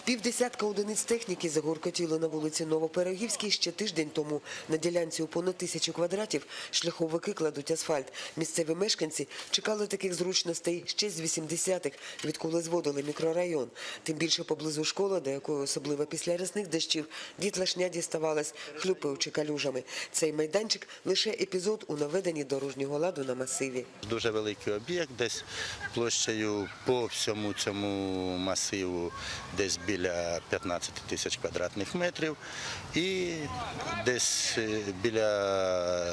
З півдесятка одиниць техніки загуркотіли на вулиці Новоперегівській ще тиждень тому. На ділянці у понад тисячу квадратів шляховики кладуть асфальт. Місцеві мешканці чекали таких зручностей ще з 80-х, відколи зводили мікрорайон. Тим більше поблизу школи, до якої особливо після рясних дощів дітлашня діставалась, хлюпаючи калюжами. Цей майданчик – лише епізод у наведенні дорожнього ладу на масиві. Дуже великий об'єкт, десь площею по всьому цьому масиву десь біля 15 тисяч квадратних метрів і десь е, біля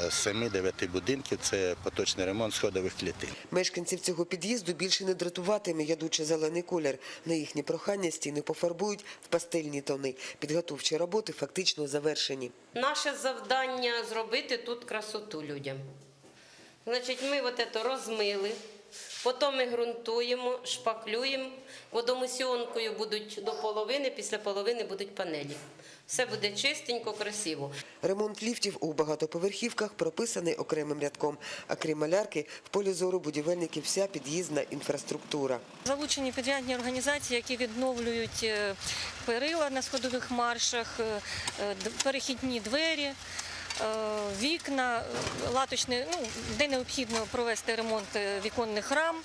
7-9 будинків це поточний ремонт сходових клітин. Мешканців цього під'їзду більше не дратуватиме ядучий зелений колір. На їхні прохання стіни пофарбують в пастельні тони. Підготовчі роботи фактично завершені. Наше завдання зробити тут красоту людям. Значить, ми от це розмили, потім ми ґрунтуємо, шпаклюємо, водомусіонкою будуть до половини, після половини будуть панелі. Все буде чистенько, красиво. Ремонт ліфтів у багатоповерхівках прописаний окремим рядком, а крім малярки, в полі зору будівельників вся під'їзна інфраструктура. Залучені підрядні організації, які відновлюють е, перила на сходових маршах, е, е, перехідні двері, вікна, е, латочні, ну, де необхідно провести ремонт е, віконних рам,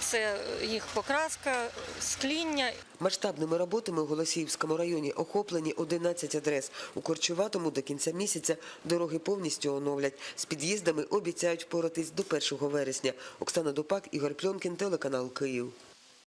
це їх покраска, скління. Масштабними роботами у Голосіївському районі охоплені 11 адрес. У Корчуватому до кінця місяця дороги повністю оновлять. З під'їздами обіцяють впоратись до 1 вересня. Оксана Дупак, Ігор Пльонкін, телеканал Київ.